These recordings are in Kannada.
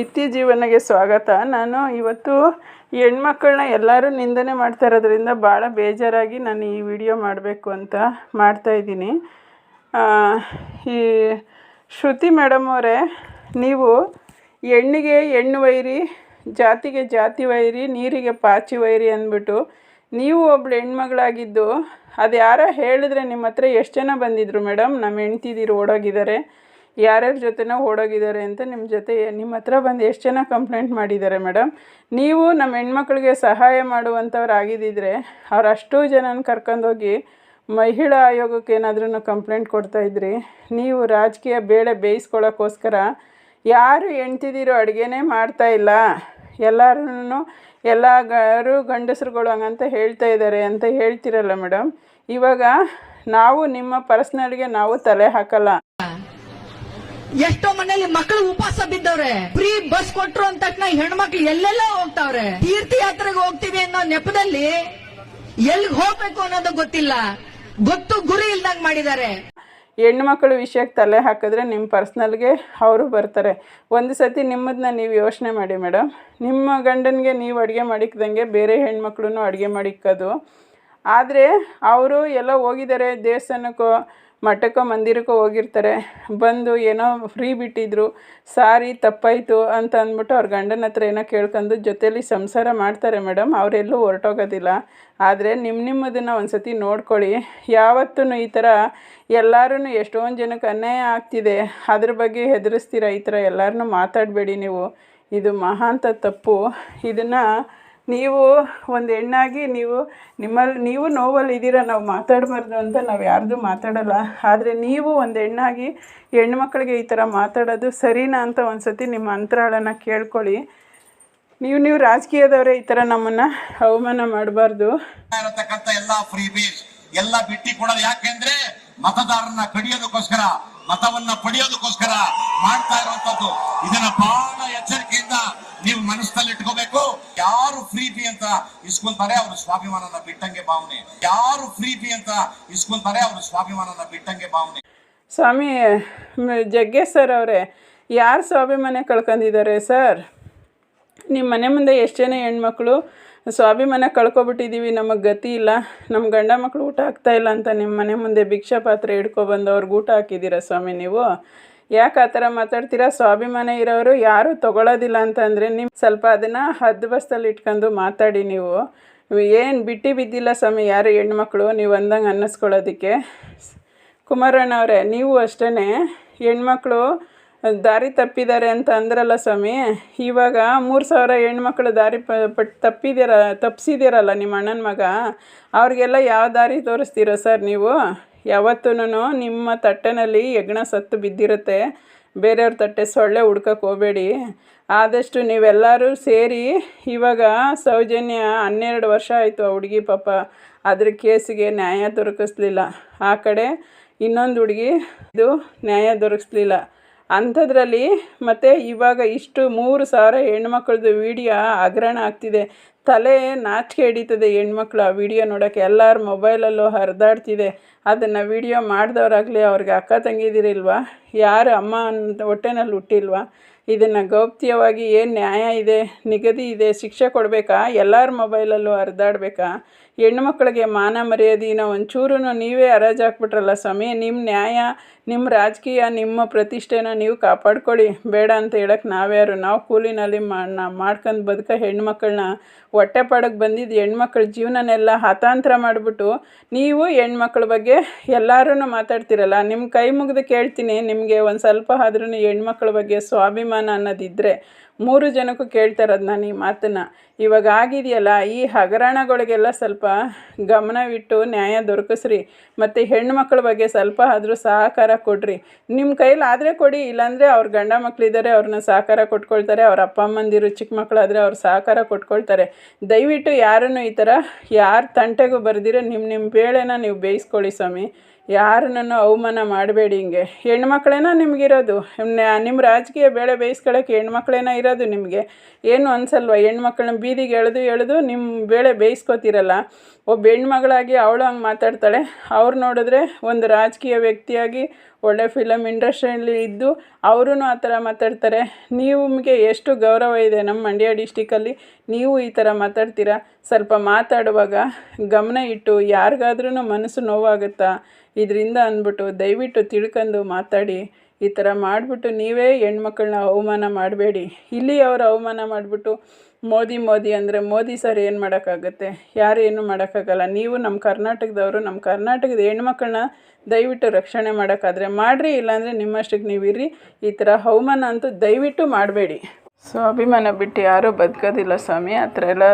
ನಿತ್ಯ ಜೀವನಗೆ ಸ್ವಾಗತ. ನಾನು ಇವತ್ತು ಹೆಣ್ಮಕ್ಳನ್ನ ಎಲ್ಲರೂ ನಿಂದನೆ ಮಾಡ್ತಾ ಇರೋದ್ರಿಂದ ಭಾಳ ಬೇಜಾರಾಗಿ ನಾನು ಈ ವಿಡಿಯೋ ಮಾಡಬೇಕು ಅಂತ ಮಾಡ್ತಾಯಿದ್ದೀನಿ ಈ ಶ್ರುತಿ ಮೇಡಮ್ ಅವರೇ, ನೀವು ಹೆಣ್ಣಿಗೆ ಹೆಣ್ಣು ವೈರಿ, ಜಾತಿಗೆ ಜಾತಿ ವೈರಿ, ನೀರಿಗೆ ಪಾಚಿ ವೈರಿ ಅಂದ್ಬಿಟ್ಟು ನೀವು ಒಬ್ಳು ಹೆಣ್ಮಗಳಾಗಿದ್ದು ಅದು ಯಾರೋ ಹೇಳಿದ್ರೆ ನಿಮ್ಮ ಹತ್ರ ಎಷ್ಟು ಜನ ಬಂದಿದ್ರು ಮೇಡಮ್? ನಮ್ಮ ಹೆಣ್ತಿದ್ದೀರು ಓಡೋಗಿದ್ದಾರೆ. ಯಾರ್ಯಾರ ಜೊತೆನೋ ಓಡೋಗಿದ್ದಾರೆ ಅಂತ ನಿಮ್ಮ ಜೊತೆ ನಿಮ್ಮ ಹತ್ರ ಬಂದು ಎಷ್ಟು ಜನ ಕಂಪ್ಲೇಂಟ್ ಮಾಡಿದ್ದಾರೆ ಮೇಡಮ್ ನೀವು ನಮ್ಮ ಹೆಣ್ಮಕ್ಳಿಗೆ ಸಹಾಯ ಮಾಡುವಂಥವ್ರು ಅವ್ರು ಅಷ್ಟೂ ಜನನ ಕರ್ಕೊಂಡೋಗಿ ಮಹಿಳಾ ಆಯೋಗಕ್ಕೆ ಏನಾದ್ರೂ ಕಂಪ್ಲೇಂಟ್ ಕೊಡ್ತಾಯಿದ್ರಿ ನೀವು ರಾಜಕೀಯ ಬೇಳೆ ಬೇಯಿಸ್ಕೊಳ್ಳೋಕ್ಕೋಸ್ಕರ ಯಾರು ಹೆಣ್ತಿದಿರೋ ಅಡುಗೆನೇ ಮಾಡ್ತಾಯಿಲ್ಲ ಎಲ್ಲರೂ ಎಲ್ಲ ಗರು ಗಂಡಸರುಗಳು ಹಂಗಂತ ಹೇಳ್ತಾ ಇದ್ದಾರೆ ಅಂತ ಹೇಳ್ತಿರಲ್ಲ ಮೇಡಮ್ ಇವಾಗ ನಾವು ನಿಮ್ಮ ಪರ್ಸ್ನಲ್ಗೆ ನಾವು ತಲೆ ಹಾಕಲ್ಲ. ಎಷ್ಟೋ ಮನೇಲಿ ಮಕ್ಕಳು ಉಪವಾಸ ಬಿದ್ದವ್ರೆ. ಫ್ರೀ ಬಸ್ ಕೊಟ್ರು ಅಂದ ತಕ್ಷಣ ಹೆಣ್ಮಕ್ಳು ಎಲ್ಲೆಲ್ಲ ಹೋಗ್ತಾವ್ರೆ. ತೀರ್ಥಯಾತ್ರೆಗೆ ಹೋಗ್ತೀವಿ ಅನ್ನೋ ನೆಪದಲ್ಲಿ ಎಲ್ಲಿಗೆ ಹೋಗ್ಬೇಕು ಅನ್ನೋದು ಗೊತ್ತಿಲ್ಲ. ಗೊತ್ತು ಗುರಿ ಇಲ್ದಂಗೆ ಮಾಡಿದ್ದಾರೆ. ಹೆಣ್ಮಕ್ಳ ವಿಷಯಕ್ಕೆ ತಲೆ ಹಾಕಿದ್ರೆ ನಿಮ್ಮ ಪರ್ಸ್ನಲ್ಗೆ ಅವರು ಬರ್ತಾರೆ. ಒಂದು ಸತಿ ನಿಮ್ಮದನ್ನ ನೀವು ಯೋಚನೆ ಮಾಡಿ ಮೇಡಮ್ ನಿಮ್ಮ ಗಂಡನಿಗೆ ನೀವು ಅಡುಗೆ ಮಾಡಿಕ್ದಂಗೆ ಬೇರೆ ಹೆಣ್ಮಕ್ಳು ಅಡುಗೆ ಮಾಡಿಕ್ಕೋದು. ಆದರೆ ಅವರು ಎಲ್ಲ ಹೋಗಿದ್ದಾರೆ ದೇವಸ್ಥಾನಕ್ಕೋ ಮಠಕ್ಕೋ ಮಂದಿರಕ್ಕೋ ಹೋಗಿರ್ತಾರೆ. ಬಂದು ಏನೋ ಫ್ರೀ ಬಿಟ್ಟಿದ್ರು, ಸಾರಿ ತಪ್ಪಾಯಿತು ಅಂತ ಅಂದ್ಬಿಟ್ಟು ಅವ್ರ ಗಂಡನ ಹತ್ರ ಏನೋ ಕೇಳ್ಕೊಂಡು ಜೊತೇಲಿ ಸಂಸಾರ ಮಾಡ್ತಾರೆ ಮೇಡಮ್. ಅವರೆಲ್ಲೂ ಹೊರಟೋಗೋದಿಲ್ಲ. ಆದರೆ ನಿಮ್ಮ ನಿಮ್ಮದನ್ನು ಒಂದು ಸತಿ ನೋಡ್ಕೊಳ್ಳಿ. ಯಾವತ್ತೂ ಈ ಥರ ಎಲ್ಲರೂ ಎಷ್ಟೊಂದು ಜನಕ್ಕೆ ಅನ್ಯಾಯ ಆಗ್ತಿದೆ. ಅದ್ರ ಬಗ್ಗೆ ಹೆದರಿಸ್ತೀರ ಈ ಥರ ಎಲ್ಲರನ್ನೂ ಮಾತಾಡಬೇಡಿ ನೀವು. ಇದು ಮಹಾಂತ ತಪ್ಪು. ಇದನ್ನು ನೀವು ಒಂದು ಹೆಣ್ಣಾಗಿ ನೀವು ನಿಮ್ಮಲ್ಲಿ ನೀವು ನೋವಲ್ಲಿ ಇದ್ದೀರ, ನಾವು ಮಾತಾಡಬಾರ್ದು ಅಂತ ನಾವು ಯಾರ್ದು ಮಾತಾಡಲ್ಲ. ಆದರೆ ನೀವು ಒಂದು ಹೆಣ್ಣಾಗಿ ಹೆಣ್ಮಕ್ಳಿಗೆ ಈ ಥರ ಮಾತಾಡೋದು ಸರಿನಾ ಅಂತ ಒಂದು ಸತಿ ನಿಮ್ಮ ಅಂತರಾಳನ ಕೇಳ್ಕೊಳ್ಳಿ. ನೀವು ನೀವು ರಾಜಕೀಯದವರೇ ಈ ಥರ ನಮ್ಮನ್ನು ಅವಮಾನ ಮಾಡಬಾರ್ದು. ಎಲ್ಲಾ ಫ್ರೀ ಎಲ್ಲ ಬಿಟ್ಟಿ ಕೊಡೋದು ಯಾಕೆಂದ್ರೆ ಮತದಾರರನ್ನ ಕಡಿಯೋದಕ್ಕೋಸ್ಕರ, ಮತವನ್ನ ಪಡೆಯೋದಕ್ಕೋಸ್ಕರ ಮಾಡ್ತಾ ಇರುವಂತದ್ದು ಇದನ್ನ ಬಹಳ ಎಚ್ಚರಿಕೆಯಿಂದ ನೀವು ಮನಸ್ಸಲ್ಲಿ ಇಟ್ಕೋಬೇಕು ಯಾರು ಫ್ರೀ ಬಿ ಅಂತ ಇಸ್ಕೊಂತಾರೆ ಅವರು ಸ್ವಾಭಿಮಾನನ ಬಿಟ್ಟಂಗೆ ಭಾವನೆ. ಯಾರು ಫ್ರೀ ಬಿ ಅಂತ ಇಸ್ಕೊಂತಾರೆ ಅವರು ಸ್ವಾಭಿಮಾನನ ಬಿಟ್ಟಂಗೆ ಭಾವನೆ. ಸ್ವಾಮಿ ಜಗ್ಗೇಶ್ ಸರ್ ಅವರೇ, ಯಾರು ಸ್ವಾಭಿಮಾನ ಕಳ್ಕೊಂಡಿದ್ದಾರೆ ಸರ್? ನಿಮ್ಮ ಮನೆ ಮುಂದೆ ಎಷ್ಟು ಜನ ಹೆಣ್ಮಕ್ಳು ಸ್ವಾಭಿಮಾನ ಕಳ್ಕೊಬಿಟ್ಟಿದ್ದೀವಿ ನಮಗೆ ಗತಿ ಇಲ್ಲ ನಮ್ಮ ಗಂಡ ಮಕ್ಕಳು ಊಟ ಆಗ್ತಾ ಇಲ್ಲ ಅಂತ ನಿಮ್ಮ ಮನೆ ಮುಂದೆ ಭಿಕ್ಷಾ ಪಾತ್ರೆ ಹಿಡ್ಕೊಬಂದು ಅವ್ರಿಗೆ ಊಟ ಹಾಕಿದ್ದೀರಾ ಸ್ವಾಮಿ ನೀವು? ಯಾಕೆ ಆ ಥರ ಮಾತಾಡ್ತೀರಾ? ಸ್ವಾಭಿಮಾನ ಇರೋರು ಯಾರೂ ತೊಗೊಳೋದಿಲ್ಲ ಅಂತಂದರೆ ನಿಮ್ಮ ಸ್ವಲ್ಪ ಅದನ್ನು ಹದ್ದು ಬಸ್ತಲ್ಲಿ ಇಟ್ಕೊಂಡು ಮಾತಾಡಿ ನೀವು. ಏನು ಬಿಟ್ಟು ಬಿದ್ದಿಲ್ಲ ಸ್ವಾಮಿ, ಯಾರು ಹೆಣ್ಮಕ್ಳು? ನೀವು ಅಂದಂಗೆ ಅನ್ನಿಸ್ಕೊಳ್ಳೋದಕ್ಕೆ. ಕುಮಾರಣ್ಣ ಅವರೇ, ನೀವು ಅಷ್ಟೇ ಹೆಣ್ಮಕ್ಳು ದಾರಿ ತಪ್ಪಿದ್ದಾರೆ ಅಂತ ಅಂದ್ರಲ್ಲ ಸ್ವಾಮಿ, ಇವಾಗ ಮೂರು ಸಾವಿರ ಹೆಣ್ಮಕ್ಳು ದಾರಿ ಪ, ಪಟ್ ತಪ್ಪಿದ್ದೀರ ತಪ್ಪಿಸಿದ್ದೀರಲ್ಲ ನಿಮ್ಮ ಅಣ್ಣನ ಮಗ, ಅವ್ರಿಗೆಲ್ಲ ಯಾವ ದಾರಿ ತೋರಿಸ್ತೀರೋ ಸರ್ ನೀವು? ಯಾವತ್ತೂ ನಿಮ್ಮ ತಟ್ಟೆನಲ್ಲಿ ಹೆಗ್ಣ ಸತ್ತು ಬಿದ್ದಿರುತ್ತೆ. ಬೇರೆಯವ್ರ ತಟ್ಟೆ ಸೊಳ್ಳೆ ಹುಡ್ಕಕ್ಕೆ ಹೋಗಬೇಡಿ. ಆದಷ್ಟು ನೀವೆಲ್ಲರೂ ಸೇರಿ ಇವಾಗ ಸೌಜನ್ಯ ಹನ್ನೆರಡು ವರ್ಷ ಆಯಿತು ಆ ಹುಡುಗಿ ಪಾಪ. ಅದ್ರ ಕೇಸಿಗೆ ನ್ಯಾಯ ದೊರಕಿಸ್ಲಿಲ್ಲ. ಆ ಕಡೆ ಇನ್ನೊಂದು ಹುಡುಗಿ ಇದು ನ್ಯಾಯ ದೊರಕಿಸ್ಲಿಲ್ಲ. ಅಂಥದ್ರಲ್ಲಿ ಮತ್ತು ಇವಾಗ ಇಷ್ಟು ಮೂರು ಸಾವಿರ ಹೆಣ್ಮಕ್ಳದ್ದು ವೀಡಿಯೋ ಹಗರಣ ಆಗ್ತಿದೆ. ತಲೆ ನಾಚಿಕೆ ಹಿಡಿತದೆ ಹೆಣ್ಮಕ್ಳು. ಆ ವಿಡಿಯೋ ನೋಡೋಕ್ಕೆ ಎಲ್ಲರ ಮೊಬೈಲಲ್ಲೂ ಹರಿದಾಡ್ತಿದೆ. ಅದನ್ನು ವಿಡಿಯೋ ಮಾಡಿದವರಾಗಲಿ ಅವ್ರಿಗೆ ಅಕ್ಕ ತಂಗಿದಿರಿಲ್ವಾ? ಯಾರು ಅಮ್ಮ ಅಂತ ಹೊಟ್ಟೆನಲ್ಲಿ ಹುಟ್ಟಿಲ್ವಾ? ಇದನ್ನು ಗೌಪ್ಯವಾಗಿ ಏನು ನ್ಯಾಯ ಇದೆ? ನಿಗದಿ ಇದೆ? ಶಿಕ್ಷೆ ಕೊಡಬೇಕಾ? ಎಲ್ಲರ ಮೊಬೈಲಲ್ಲೂ ಹರಿದಾಡ್ಬೇಕಾ? ಹೆಣ್ಮಕ್ಳಿಗೆ ಮಾನ ಮರ್ಯಾದೆನ ಒಂಚೂರು ನೀವೇ ಹರಾಜು ಹಾಕ್ಬಿಟ್ರಲ್ಲ ಸ್ವಾಮಿ. ನಿಮ್ಮ ನ್ಯಾಯ ನಿಮ್ಮ ರಾಜಕೀಯ, ನಿಮ್ಮ ಪ್ರತಿಷ್ಠೆನ ನೀವು ಕಾಪಾಡ್ಕೊಳ್ಳಿ. ಬೇಡ ಅಂತ ಹೇಳಕ್ಕೆ ನಾವ್ಯಾರು. ನಾವು ಕೂಲಿನಲ್ಲಿ ಮಾಡ್ಕೊಂಡು ಬದುಕೋ ಹೊಟ್ಟೆ ಪಾಡಕ್ಕೆ ಬಂದಿದ್ದು ಹೆಣ್ಮಕ್ಳ ಜೀವನನೆಲ್ಲ ಹತಾಂತರ ಮಾಡಿಬಿಟ್ಟು ನೀವು ಹೆಣ್ಮಕ್ಳ ಬಗ್ಗೆ ಎಲ್ಲರೂ ಮಾತಾಡ್ತಿರಲ್ಲ. ನಿಮ್ಮ ಕೈ ಮುಗಿದು ಕೇಳ್ತೀನಿ. ನಿಮಗೆ ಒಂದು ಸ್ವಲ್ಪ ಆದ್ರೂ ಹೆಣ್ಮಕ್ಳ ಬಗ್ಗೆ ಸ್ವಾಭಿಮಾನ ಅನ್ನೋದಿದ್ದರೆ ಮೂರು ಜನಕ್ಕೂ ಕೇಳ್ತಾ ಇರೋದು ನಾನು ಈ ಮಾತನ್ನು. ಇವಾಗ ಆಗಿದೆಯಲ್ಲ, ಈ ಹಗರಣಗಳಿಗೆಲ್ಲ ಸ್ವಲ್ಪ ಗಮನವಿಟ್ಟು ನ್ಯಾಯ ದೊರಕಿಸ್ರಿ. ಮತ್ತು ಹೆಣ್ಮಕ್ಳ ಬಗ್ಗೆ ಸ್ವಲ್ಪ ಆದರೂ ಸಹಕಾರ ಕೊಡ್ರಿ. ನಿಮ್ಮ ಕೈಲಿ ಆದರೆ ಕೊಡಿ, ಇಲ್ಲಾಂದರೆ ಅವ್ರ ಗಂಡ ಮಕ್ಕಳಿದ್ದಾರೆ ಅವ್ರನ್ನ ಸಹಕಾರ ಕೊಟ್ಕೊಳ್ತಾರೆ, ಅವ್ರ ಅಪ್ಪ ಅಮ್ಮಂದಿರು ಚಿಕ್ಕ ಮಕ್ಕಳಾದರೆ ಅವ್ರು ಸಹಕಾರ ಕೊಟ್ಕೊಳ್ತಾರೆ. ದಯವಿಟ್ಟು ಯಾರನ್ನು ಈ ಥರ ಯಾರ ತಂಟೆಗೂ ಬರೆದಿರೋ ನಿಮ್ಮ ನಿಮ್ಮ ಬೇಳೆನ ನೀವು ಬೇಯಿಸ್ಕೊಳ್ಳಿ ಸ್ವಾಮಿ. ಯಾರನ್ನು ಅವಮಾನ ಮಾಡಬೇಡಿ ಹಿಂಗೆ. ಹೆಣ್ಮಕ್ಳೇನ ನಿಮಗಿರೋದು. ನಿಮ್ಮ ರಾಜಕೀಯ ಬೇಳೆ ಬೇಯಿಸ್ಕೊಳ್ಳೋಕೆ ಹೆಣ್ಮಕ್ಳೇನ ಇರೋದು ನಿಮಗೆ. ಏನು ಅನ್ಸಲ್ವ? ಹೆಣ್ಮಕ್ಳನ್ನ ಬೀದಿಗೆ ಎಳೆದು ಎಳೆದು ನಿಮ್ಮ ಬೇಳೆ ಬೇಯಿಸ್ಕೊತೀರಲ್ಲ? ಒಬ್ಬ ಹೆಣ್ಮಗಳಾಗಿ ಅವಳು ಹಂಗೆ ಮಾತಾಡ್ತಾಳೆ. ಅವ್ರು ನೋಡಿದ್ರೆ ಒಂದು ರಾಜಕೀಯ ವ್ಯಕ್ತಿಯಾಗಿ ಒಳ್ಳೆ ಫಿಲಮ್ ಇಂಡಸ್ಟ್ರಿಯಲ್ಲಿ ಇದ್ದು ಅವರೂ ಆ ಥರ ಮಾತಾಡ್ತಾರೆ. ನಿಮಗೆ ಎಷ್ಟು ಗೌರವ ಇದೆ ನಮ್ಮ ಮಂಡ್ಯ ಡಿಸ್ಟಿಕಲ್ಲಿ ನೀವು ಈ ಥರ ಮಾತಾಡ್ತೀರಾ? ಸ್ವಲ್ಪ ಮಾತಾಡುವಾಗ ಗಮನ ಇಟ್ಟು ಯಾರಿಗಾದ್ರೂ ಮನಸ್ಸು ನೋವಾಗುತ್ತಾ? ಇದರಿಂದ ಅಂದ್ಬಿಟ್ಟು ದಯವಿಟ್ಟು ತಿಳ್ಕೊಂಡು ಮಾತಾಡಿ. ಈ ಥರ ಮಾಡಿಬಿಟ್ಟು ನೀವೇ ಹೆಣ್ಮಕ್ಳನ್ನ ಅವಮಾನ ಮಾಡಬೇಡಿ. ಇಲ್ಲಿ ಅವರು ಅವಮಾನ ಮಾಡಿಬಿಟ್ಟು ಮೋದಿ ಮೋದಿ ಅಂದರೆ ಮೋದಿ ಸರ್ ಏನು ಮಾಡೋಕ್ಕಾಗುತ್ತೆ? ಯಾರು ಏನು ಮಾಡೋಕ್ಕಾಗಲ್ಲ? ನೀವು ನಮ್ಮ ಕರ್ನಾಟಕದವರು ನಮ್ಮ ಕರ್ನಾಟಕದ ಹೆಣ್ಮಕ್ಳನ್ನ ದಯವಿಟ್ಟು ರಕ್ಷಣೆ ಮಾಡೋಕ್ಕಾದ್ರೆ ಮಾಡಿರಿ, ಇಲ್ಲಾಂದರೆ ನಿಮ್ಮಷ್ಟಕ್ಕೆ ನೀವು ಇರ್ರಿ. ಈ ಥರ ಅವಮಾನ ಅಂತೂ ದಯವಿಟ್ಟು ಮಾಡಬೇಡಿ. ಸ್ವಾಭಿಮಾನ ಬಿಟ್ಟು ಯಾರೂ ಬದುಕೋದಿಲ್ಲ ಸ್ವಾಮಿ. ಆ ಥರ ಎಲ್ಲ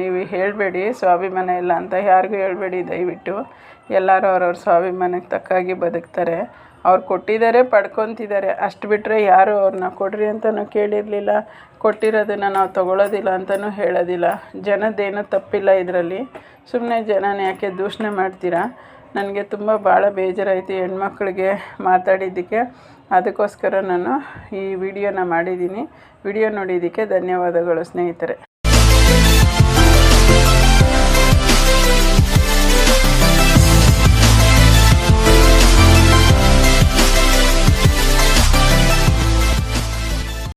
ನೀವು ಹೇಳಬೇಡಿ. ಸ್ವಾಭಿಮಾನ ಇಲ್ಲ ಅಂತ ಯಾರಿಗೂ ಹೇಳಬೇಡಿ ದಯವಿಟ್ಟು. ಎಲ್ಲರೂ ಅವ್ರವ್ರ ಸ್ವಾಭಿಮಾನಕ್ಕೆ ತಕ್ಕಾಗಿ ಬದುಕ್ತಾರೆ. ಅವ್ರು ಕೊಟ್ಟಿದ್ದಾರೆ, ಪಡ್ಕೊತಿದ್ದಾರೆ. ಅಷ್ಟು ಬಿಟ್ಟರೆ ಯಾರು ಅವ್ರನ್ನ ಕೊಡ್ರಿ ಅಂತಲೂ ಕೇಳಿರಲಿಲ್ಲ. ಕೊಟ್ಟಿರೋದನ್ನು ನಾವು ತೊಗೊಳೋದಿಲ್ಲ ಅಂತಲೂ ಹೇಳೋದಿಲ್ಲ. ಜನದ್ದೇನೂ ತಪ್ಪಿಲ್ಲ ಇದರಲ್ಲಿ. ಸುಮ್ಮನೆ ಜನನ ಯಾಕೆ ದೂಷಣೆ ಮಾಡ್ತೀರಾ? ನನಗೆ ತುಂಬ ಭಾಳ ಬೇಜಾರಾಯಿತು ಹೆಣ್ಮಕ್ಳಿಗೆ ಮಾತಾಡಿದ್ದಕ್ಕೆ. ಅದಕ್ಕೋಸ್ಕರ ನಾನು ಈ ವಿಡಿಯೋನ ಮಾಡಿದ್ದೀನಿ. ವಿಡಿಯೋ ನೋಡಿದ್ದಕ್ಕೆ ಧನ್ಯವಾದಗಳು ಸ್ನೇಹಿತರೆ.